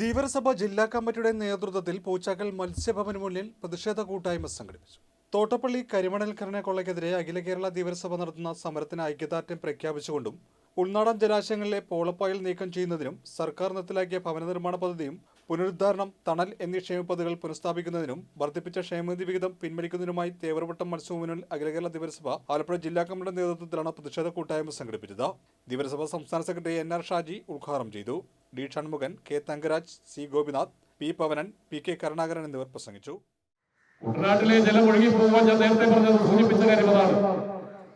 ധീവരസഭ ജില്ലാ കമ്മിറ്റിയുടെ നേതൃത്വത്തിൽ പൂച്ചാക്കൽ മത്സ്യഭവന് മുന്നിൽ പ്രതിഷേധ കൂട്ടായ്മ സംഘടിപ്പിച്ചു. തോട്ടപ്പള്ളി കരിമണൽക്കരണ കൊള്ളയ്ക്കെതിരെ അഖില കേരള ധീവരസഭ നടത്തുന്ന സമരത്തിന് ഐക്യദാർഢ്യം പ്രഖ്യാപിച്ചുകൊണ്ടും ഉൾനാടൻ ജലാശയങ്ങളിലെ പോളപ്പായൽ നീക്കം ചെയ്യുന്നതിനും സർക്കാർ നിർത്തലാക്കിയ ഭവന നിർമ്മാണ പദ്ധതിയും പുനരുദ്ധാരണം തണൽ എന്നീ ക്ഷേമ പദ്ധതികൾ പുനഃസ്ഥാപിക്കുന്നതിനും വർദ്ധിപ്പിച്ച ക്ഷേമനിധി വിഹിതം പിൻവലിക്കുന്നതിനുമായി തേവർവട്ടം മത്സ്യഭവനിൽ അഖില കേരള ദിവരസഭ ആലപ്പുഴ ജില്ലാ കമ്മിറ്റിയുടെ നേതൃത്വത്തിലാണ് പ്രതിഷേധ കൂട്ടായ്മ സംഘടിപ്പിച്ചത്. ദിവരസഭ സംസ്ഥാന സെക്രട്ടറി എൻ ആർ ഷാജി ഉദ്ഘാടനം ചെയ്തു. D Shanmukhan K Thangaraj C Gopinath P Pavanan P K Karunakaran എന്നിവർ പ്രസംഗിച്ചു. കുട്ടനാട്ടിലെ ജലം ഒഴുകി പോകാൻ ഞാൻ നേരത്തെ പറഞ്ഞത് സൂചിപ്പിച്ച കാര്യം അതാണ്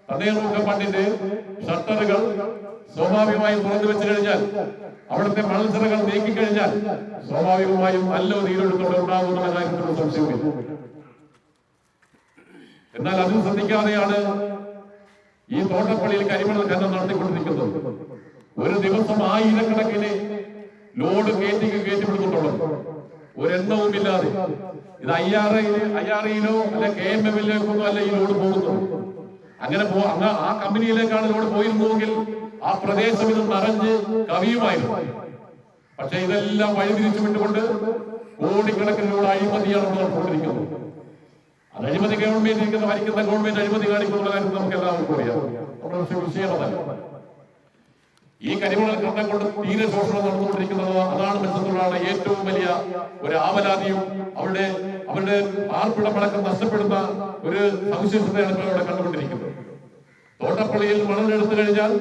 തണ്ണീർമുഖ മണ്ണിന്റെ ഷട്ടറുകൾ സ്വാഭാവികമായും തുറന്നു വെച്ചു കഴിഞ്ഞാൽ അവിടുത്തെ മത്സരങ്ങൾ നീക്കിക്കഴിഞ്ഞാൽ സ്വാഭാവികമായും നല്ല നീരൊഴുക്കോടെ ഉണ്ടാകുമെന്ന കാര്യത്തിൽ സംശയമില്ല എന്നാൽ അതും ശ്രദ്ധിക്കാതെയാണ് ഈ തോട്ടപ്പള്ളിയിൽ കരിമണൽ ഖനനം നടത്തിക്കൊണ്ടിരിക്കുന്നത്. ഒരു ദിവസം ആയിരക്കണക്കിന് ലോഡ് കയറ്റി കയറ്റിവിടുന്നുണ്ടുള്ളത് ഒരെണ്ണവും ഇല്ലാതെ. ഇത് ഐ ആർ ഐ ആർ ഐയിലോ അല്ലെ കെ എം എമ്മിലേക്കൊന്നും അല്ല ഈ ലോഡ് പോകുന്നത്? അങ്ങനെ പോ ആ കമ്പനിയിലേക്കാണ് ലോഡ് പോയിരുന്നതെങ്കിൽ ആ പ്രദേശം ഇത് നിറഞ്ഞ് കവിയുമായിരുന്നു. പക്ഷെ ഇതെല്ലാം വഴിതിരിച്ചു വിട്ടുകൊണ്ട് കോടിക്കണക്കിന് ലോഡ് അഴിമതിയാണ് നടന്നുകൊണ്ടിരിക്കുന്നത്. അത് അഴിമതി ഗവൺമെന്റ് ഇരിക്കുന്ന ഭരിക്കുന്ന ഗവൺമെന്റ് അഴിമതി കാണിക്കുന്ന കാര്യം നമുക്ക് എല്ലാവർക്കും അറിയാം നമ്മുടെ പക്ഷേ വിഷയമതല്ല ഈ കരിമണൽ ഖണ്ഡം കൊണ്ട് തീരെ ശോഷണം നടന്നുകൊണ്ടിരിക്കുന്നത് അതാണ് മത്സ്യത്തൊഴിലാളികളുടെ ഏറ്റവും വലിയ ഒരു ആവലാതിയും അവരുടെ അവരുടെ ആർപ്പിടമടക്കം നഷ്ടപ്പെടുന്ന ഒരു സവിശേഷതയാണ് ഇവിടെ കണ്ടുകൊണ്ടിരിക്കുന്നത്. തോട്ടപ്പള്ളിയിൽ മണലെടുത്തു കഴിഞ്ഞാൽ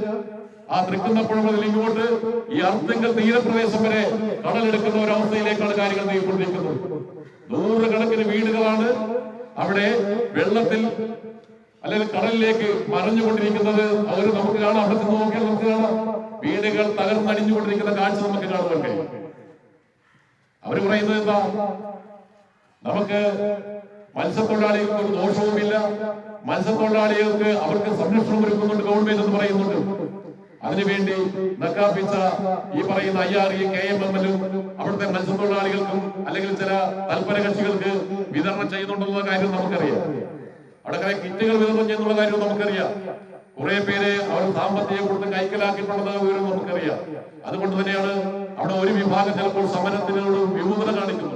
ആ തൃക്കുന്നപ്പുഴ മുതൽ ഇങ്ങോട്ട് ഈ അർദ്ധങ്കൽ തീരപ്രദേശം വരെ കടലെടുക്കുന്ന ഒരവസ്ഥയിലേക്കാണ് കാര്യങ്ങൾ നീങ്ങിക്കൊണ്ടിരിക്കുന്നത്. നൂറുകണക്കിന് വീടുകളാണ് അവിടെ വെള്ളത്തിൽ അല്ലെങ്കിൽ കടലിലേക്ക് മറിഞ്ഞുകൊണ്ടിരിക്കുന്നത്. അവർ നമുക്ക് കാണാം. അവിടെ നിന്ന് നോക്കിയാൽ നമുക്ക് കാണാം. വീടുകൾ തകർന്നടിഞ്ഞുകൊണ്ടിരിക്കുന്ന കാഴ്ച നമുക്ക് കഴിയും. അവർ പറയുന്നത് എന്താ? നമുക്ക് മത്സ്യത്തൊഴിലാളികൾക്ക് ഒരു ദോഷവുമില്ല. മത്സ്യത്തൊഴിലാളികൾക്ക് അവർക്ക് സംരക്ഷണം ഒരുക്കുന്നുണ്ട് ഗവൺമെന്റ് എന്ന് പറയുന്നുണ്ട്. അതിനുവേണ്ടി നക്കാപ്പിച്ച ഈ പറയുന്ന I R E K M M എല്ലും അവിടുത്തെ മത്സ്യത്തൊഴിലാളികൾക്കും അല്ലെങ്കിൽ ചില തൽപര കക്ഷികൾക്ക് വിതരണം ചെയ്യുന്നുണ്ടെന്നുള്ള കാര്യം നമുക്കറിയാം. അവിടെ കുറെ കിറ്റുകൾ വിതരണം ചെയ്യുന്നുള്ള കാര്യം നമുക്കറിയാം. കുറെ പേര് അവർ സാമ്പത്തിക കൊടുത്ത് കൈക്കലാക്കിയിട്ടുള്ളത് വിവരം നമുക്കറിയാം. അതുകൊണ്ട് തന്നെയാണ് അവിടെ ഒരു വിഭാഗം ചിലപ്പോൾ സമരത്തിനോട് വിമുഖത കാണിക്കുന്നത്.